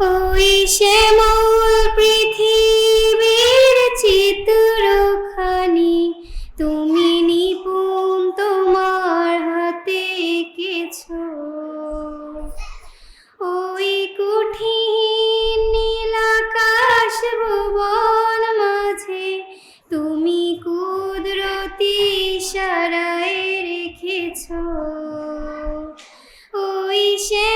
ওই শ্যামল পৃথিবীর চিত্রখানি। তুমি নিপুণ তোমার হাতে এঁকেছো। ওই কঠিন নীলাকাশ ভুবন মাঝে তুমি কুদরতি ইশারায় রেখেছো। ওই শ্যামল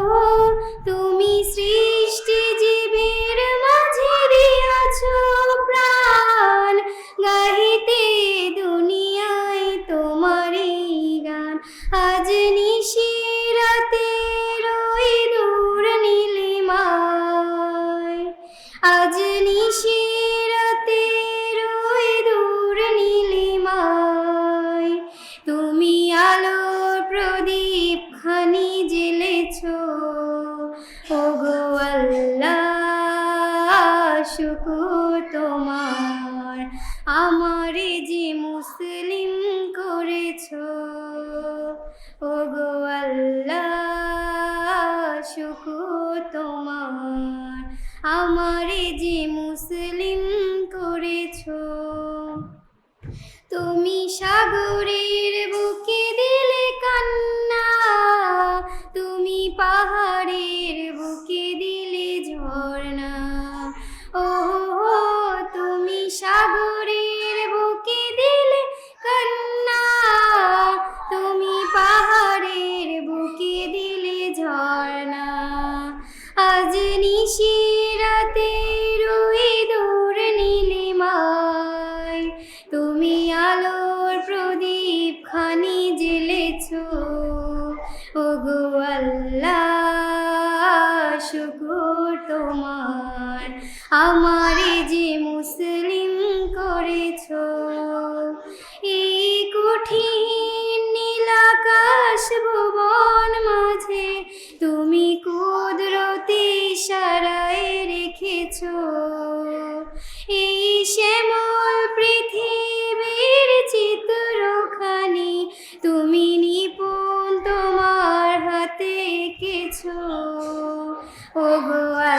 ও আল্লাহ তোমার, আমারে যে মুসলিম করেছ? ওগো আল্লাহ শুকুর তোমার, আমারে যে মুসলিম করেছ? তুমি সাগরের আলোর প্রদীপ খানি জেলেছ ও গো আল্লাহ তোমার। আমারে যে মুসলিম করেছ, এই কঠিন নীলাকাশ ভুবন